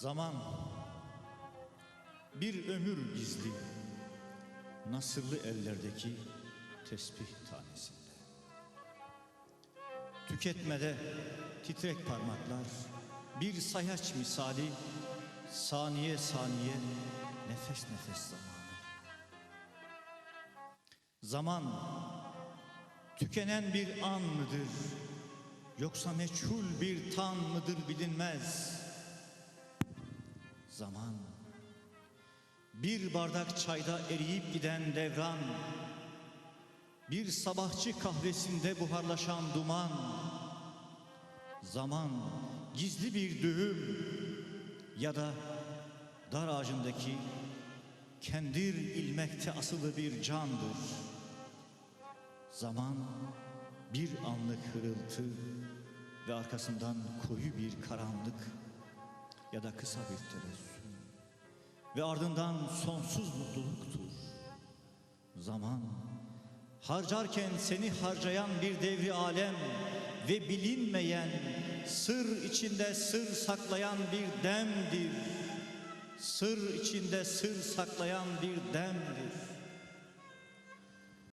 Zaman bir ömür gizli Nasırlı ellerdeki tesbih tanesinde. Tüketmede titrek parmaklar Bir sayaç misali Saniye saniye nefes nefes zamanı. Zaman tükenen bir an mıdır Yoksa meçhul bir tan mıdır bilinmez Zaman. Bir bardak çayda eriyip giden devran. Bir sabahçı kahvesinde buharlaşan duman. Zaman gizli bir düğüm Ya da dar ağacındaki kendir ilmekte asılı bir candır. Zaman bir anlık hırıltı ve arkasından koyu bir karanlık ya da kısa bir tebessüm ve ardından sonsuz mutluluktur. Zaman harcarken seni harcayan bir devri alem ve bilinmeyen sır içinde sır saklayan bir demdir. Sır içinde sır saklayan bir demdir.